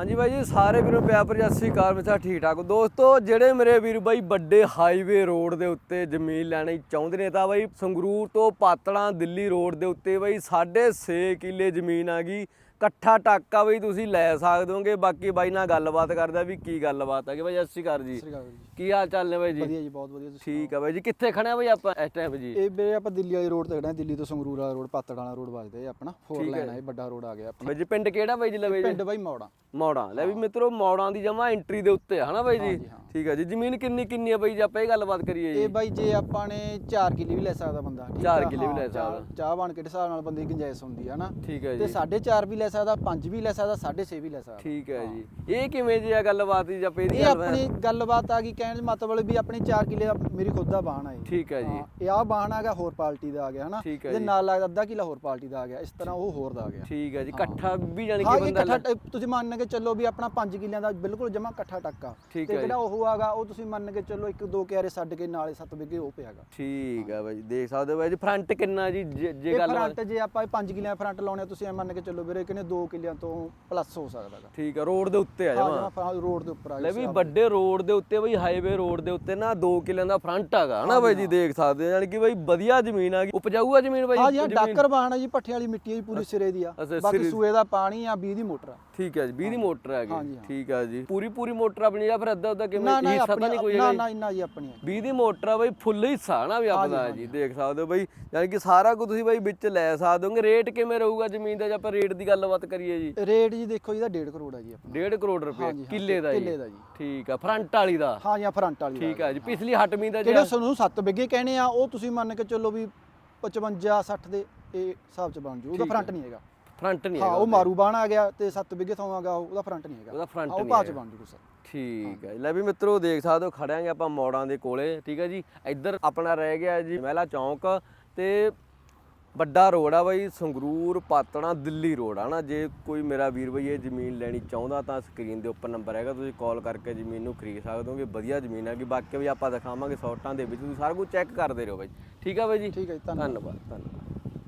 ਹਾਂਜੀ ਬਾਈ ਜੀ, ਸਾਰੇ ਵੀਰੋ ਪਿਆ ਭਰੀ ਸਤਿ ਸ਼੍ਰੀ ਅਕਾਲ ਮਿੱਠਾ ਠੀਕ ਠਾਕ ਦੋਸਤੋ, ਜਿਹੜੇ ਮੇਰੇ ਵੀਰ ਬਾਈ ਵੱਡੇ ਹਾਈਵੇ ਰੋਡ ਦੇ ਉੱਤੇ ਜ਼ਮੀਨ ਲੈਣੀ ਚਾਹੁੰਦੇ ਨੇ, ਤਾਂ ਬਾਈ ਸੰਗਰੂਰ ਤੋਂ ਪਾਤੜਾਂ ਦਿੱਲੀ ਰੋਡ ਦੇ ਉੱਤੇ ਬਾਈ 6.5 ਕਿੱਲੇ ਜ਼ਮੀਨ ਆ ਗਈ। ਇਕੱਠਾ ਟਾਕਾ ਬਈ ਤੁਸੀਂ ਲੈ ਸਕਦੇ ਹੋਗੇ। ਬਾਕੀ ਬਾਈ ਨਾਲ ਗੱਲਬਾਤ ਕਰਦਾ ਵੀ ਕੀ ਗੱਲਬਾਤ ਹੈ ਕਿ ਬਾਈ ਸਤਿ ਸ਼੍ਰੀ ਅਕਾਲ ਜੀ। ਸ੍ਰੀ ਅਕਾਲ ਜੀ। ਕੀ ਹਾਲ ਚਾਲ ਨੇ ਬਾਈ ਜੀ? ਵਧੀਆ ਜੀ ਬਹੁਤ ਵਧੀਆ ਤੁਸੀਂ ਠੀਕ ਆ ਬਾਈ ਜੀ ਕਿੱਥੇ ਖੜੇ ਆ ਬਾਈ ਆਪਾਂ ਇਸ ਟਾਈਮ ਜੀ? ਇਹ ਵੀਰੇ ਆਪਾਂ ਦਿੱਲੀ ਵਾਲੀ ਰੋਡ ਤੇ ਖੜੇ ਹਾਂ ਦਿੱਲੀ ਤੋਂ ਸੰਗਰੂਰ ਵਾਲਾ ਰੋਡ ਪਾਤੜ ਵਾਲਾ ਰੋਡ ਵੱਜਦਾ ਇਹ ਆਪਣਾ। ਫੋਰ ਲਾਈਨ ਇਹ ਵੱਡਾ ਰੋਡ ਆ ਗਿਆ ਆਪਣਾ। ਬਾਈ ਜੀ ਪਿੰਡ ਕਿਹੜਾ ਬਾਈ ਜੀ ਲਵੇ ਜੀ? ਪਿੰਡ ਬਾਈ ਮੌੜਾ। ਮੌੜਾਂ। ਲੈ ਵੀ ਮਿੱਤਰੋ ਮੌੜਾਂ ਦੀ ਜਮਾ ਐਂਟਰੀ ਦੇ ਉੱਤੇ ਆ ਹਨਾ ਬਾਈ ਜੀ? ਹਾਂ। ਠੀਕ ਆ ਜੀ ਜ਼ਮੀਨ ਕਿੰਨੀ ਕਿੰਨੀ ਆ ਬਾਈ ਜੀ ਆਪਾਂ ਇਹ ਗੱਲਬਾਤ ਕਰੀਏ ਜੀ? ਇਹ ਬਾਈ ਜੇ ਆਪਾਂ ਨੇ 4 ਕਿੱਲੇ ਵੀ ਲੈ ਸਕਦਾ ਬੰਦਾ ਠੀਕ ਆ? ਕਿੱਲੇ ਵੀ ਲੈ ਹਾਂ, ਚਾਹ- ਸਕਦਾ। ਚਾਹ ਬਣ ਕੇ ਦੇ ਹਿਸਾਬ ਨਾਲ ਬੰਦੇ ਦੀ ਗੁੰਜਾਇਸ਼ ਹੁੰਦੀ ਹੈ ਨਾ ਠੀਕ ਹੈ ਤੇ ਜੀ। 4.5 ਵੀ ਲੈ ਸਕਦਾ 5 ਵੀ ਲੈ ਸਕਦਾ 6.5 ਵੀ ਲੈ ਸਕਦਾ। ਠੀਕ ਹੈ ਜੀ। ਇਹ ਕਿਵੇਂ ਜੀ ਆ ਗੱਲਬਾਤ ਜੀ ਜਾਂ ਇਹਦੀ ਇਹ ਆਪਣੀ ਗੱਲਬਾਤ ਆ ਗਈ ਕਹਿਣ ਦਾ ਮਤਲਬ ਵੀ ਆਪਣੀ 4 ਕਿੱਲੇ ਦਾ ਮੇਰੀ ਖੁਦ ਦਾ ਬਾਣ ਹੈ ਜੀ। ਠੀਕ ਹੈ ਜੀ। ਹਾਂ, ਇਹ ਆ ਬਾਣ ਹੈਗਾ ਹੋਰ ਪਾਰਟੀ ਦਾ ਆ ਗਿਆ ਹਨਾ? ਠੀਕ ਹੈ ਜੀ। ਨਾਲ ਲੱਗਦਾ ਅੱਧਾ ਕਿੱਲਾ ਹੋਰ ਪਾਰਟੀ ਦਾ ਆ ਗਿਆ ਇਸ ਤਰ੍ਹਾਂ ਉਹ ਹੋਰ ਦਾ ਆ ਗਿਆ। ਠੀਕ ਹੈ ਜੀ ਇਕੱਠਾ ਵੀ ਜਾਣੀ ਹਾਂ ਕਿ ਇਹ ਬੰਦਾ ਇਕੱਠਾ ਟ- ਤੁਸੀਂ ਮੰਨ ਕੇ ਚੱਲੋ ਵੀ ਆਪਣਾ 5 ਕਿੱਲਿਆਂ ਦਾ ਬਿਲਕੁਲ ਜਮਾ ਇਕੱਠਾ ਟੱਕਾ। ਠੀਕ ਤੇ ਹੈ ਜਿਹੜਾ ਉਹ ਆਗਾ ਉਹ ਤੁਸੀਂ ਮੰਨ ਕੇ ਚੱਲੋ ਇੱਕ ਦੋ ਕਿਆਰੇ ਛੱਡ ਕੇ ਨਾਲੇ 7 ਵਿਗੇ ਉਹ ਪਿਆਗਾ। ਠੀਕ ਹੈ ਬਾਈ ਦੇਖ ਸਕਦੇ ਹੋ ਬਾਈ ਜੀ ਫਰੰਟ ਕਿੰਨਾ ਜੀ ਜੇ ਜੇ ਇਹ ਗੱਲ ਫਰੰਟ ਜੇ ਆਪਾਂ 5 ਕਿੱਲਿਆਂ ਫਰੰਟ ਲਾਉਣੇ ਆ, ਤੁਸੀਂ ਐਂ ਮੰਨ ਕੇ ਚੱਲੋ ਵੀਰੇ ਕਿਨੇ 2 ਕਿੱਲਿਆਂ ਤੋਂ ਪਲੱਸ ਹੋ ਸਕਦਾ ਹੈਗਾ ਠੀਕ ਹੈ ਰੋਡ ਦੇ ਉੱਤੇ ਆ ਹਾਂ ਜਾਵਾ ਜਮਾ ਰੋਡ ਦੇ ਉੱਪਰ ਆ ਲੈ ਵੀ ਵੱਡੇ ਰੋਡ ਦੇ ਉੱਤੇ ਬਈ ਹਾਈਵੇ ਰੋਡ ਦੇ ਉੱਤੇ ਨਾ 2 ਕਿੱਲਿਆਂ ਦਾ ਫਰੰਟ ਹੈਗਾ ਹਨਾ ਬਾਈ ਜੀ ਦੇਖ ਸਕਦੇ ਹੋ ਯਾਨੀ ਕਿ ਬਾਈ ਵਧੀਆ ਜ਼ਮੀਨ ਆ ਗਈ। ਉਪਜਾਊ ਆ ਜ਼ਮੀਨ ਬਾਈ ਹਾਂ ਜੀ ਹਾਂ? ਡਾਕਰ ਬਾਣ ਆ ਜੀ ਪੱਠੇ ਵਾਲੀ ਮਿੱਟੀ ਆ ਜੀ ਪੂਰੀ ਸਿਰੇ ਦੀ ਆ। ਅੱਛਾ, ਬਾਕੀ ਸਿਰੇ- ਸੂਏ ਦਾ ਪਾਣੀ ਆ 20 ਦੀ ਮੋਟਰ ਆ। ਠੀਕ ਹੈ ਜੀ 20 ਦੀ ਮੋਟਰ ਹੈਗੀ ਹਾਂਜੀ, ਹਾਂ। ਠੀਕ ਹੈ ਜੀ। ਪੂਰੀ ਪੂਰੀ ਮੋਟਰ ਆਪਣੀ ਜਾਂ ਫਿਰ ਅੱਧਾ ਅੱਧਾ ਕਿਵੇਂ ਨਾ ਨਾ ਹਿੱਸਾ ਤਾਂ ਨਹੀਂ ਕੋਈ ਨਾ ਹੈਗਾ ਨਾ ਇੰਨਾ ਜੀ ਆਪਣੀ 20 ਦੀ ਮੋਟਰ ਆ ਬਈ ਫੁੱਲ ਹਿੱਸਾ ਨਾ ਵੀ ਆਪਣਾ ਹੈ ਜੀ ਦੇਖ ਸਕਦੇ ਹੋ ਬਈ ਯਾਨੀ ਕਿ ਸਾਰਾ ਕੁਝ ਤੁਸੀਂ ਬਈ ਵਿੱਚ ਲੈ ਸਕਦੇ ਹੋਗੇ। ਰੇਟ ਕਿਵੇਂ ਰਹੂਗਾ ਜ਼ਮੀਨ ਦਾ ਜੇ ਆਪਾਂ ਰੇਟ ਦੀ ਗੱਲਬਾਤ ਕਰੀਏ ਜੀ? ਰੇਟ ਜੀ ਦੇਖੋ ਇਹਦਾ 1.5 ਕਰੋੜ ਆ ਜੀ ਆਪਣਾ। 1.5 ਕਰੋੜ ਰੁਪਏ ਹਾਂਜੀ, ਹਾਂ, ਕਿੱਲੇ ਦਾ ਜੀ। ਕਿੱਲੇ ਦਾ ਜੀ। ਠੀਕ ਆ ਫਰੰਟ ਵਾਲੀ ਦਾ। ਹਾਂ ਜੀ ਫਰੰਟ ਵਾਲੀ ਠੀਕ ਆ ਜੀ ਪਿਛਲੀ ਹਟਮੀ ਦਾ ਜਿਹੜੇ ਜਿਹੜਾ ਸਾਨੂੰ 7 ਵਿਗੇ ਕਹਿਣੇ ਆ ਉਹ ਤੁਸੀਂ ਮੰਨ ਕੇ ਚੱਲੋ ਵੀ 55 60 ਦੇ ਇਹ ਹਿਸਾਬ ਚ ਬਣ ਜੂ ਉਹਦਾ ਫਰੰਟ ਨਹੀਂ ਹੈਗਾ। ਫਰੰਟ ਨਹੀਂ ਹਾਂ ਹੈਗਾ ਉਹ ਮਾਰੂ ਬਾਣ ਆ ਗਿਆ ਤੇ 7 ਵਿਗੇ ਥਾਂ ਆ ਗਿਆ ਉਹਦਾ ਫਰੰਟ ਨਹੀਂ ਹੈਗਾ। ਉਹਦਾ front ਉਹ ਨਹੀਂ ਭਾਅ ਚ ਹੈਗਾ। ਬਣ ਜੂ ਸਰ ਠੀਕ ਹੈ। ਜੀ। ਲੈ ਵੀ ਮਿੱਤਰੋ ਦੇਖ ਸਕਦੇ ਹੋ ਖੜਿਆਂਗੇ ਆਪਾਂ ਮੋੜਾਂ ਦੇ ਕੋਲੇ ਠੀਕ ਹੈ ਜੀ। ਇੱਧਰ ਆਪਣਾ ਰਹਿ ਗਿਆ ਜੀ ਮਹਿਲਾ ਚੌਂਕ ਤੇ ਵੱਡਾ ਰੋਡ ਆ ਬਾਈ ਸੰਗਰੂਰ ਪਾਤਣਾ ਦਿੱਲੀ ਰੋਡ ਆ ਨਾ। ਜੇ ਕੋਈ ਮੇਰਾ ਵੀਰ ਬਈ ਇਹ ਜ਼ਮੀਨ ਲੈਣੀ ਚਾਹੁੰਦਾ ਤਾਂ ਸਕਰੀਨ ਦੇ ਉੱਪਰ ਨੰਬਰ ਹੈਗਾ ਤੁਸੀਂ ਕਾਲ ਕਰਕੇ ਜ਼ਮੀਨ ਨੂੰ ਖਰੀਦ ਸਕਦੇ ਹੋਗੇ। ਵਧੀਆ ਜ਼ਮੀਨ ਹੈਗੀ। ਬਾਕੀ ਵੀ ਆਪਾਂ ਦਿਖਾਵਾਂਗੇ ਸ਼ਾਰਟਾਂ ਦੇ ਵਿੱਚ ਤੁਸੀਂ ਸਾਰਾ ਕੁਝ ਚੈੱਕ ਕਰਦੇ ਰਹੋ ਬਾਈ। ਠੀਕ ਆ ਬਾਈ ਜੀ? ਠੀਕ ਹੈ ਜੀ ਧੰਨਵਾਦ। ਧੰਨਵਾਦ ਧੰਨਵਾਦ।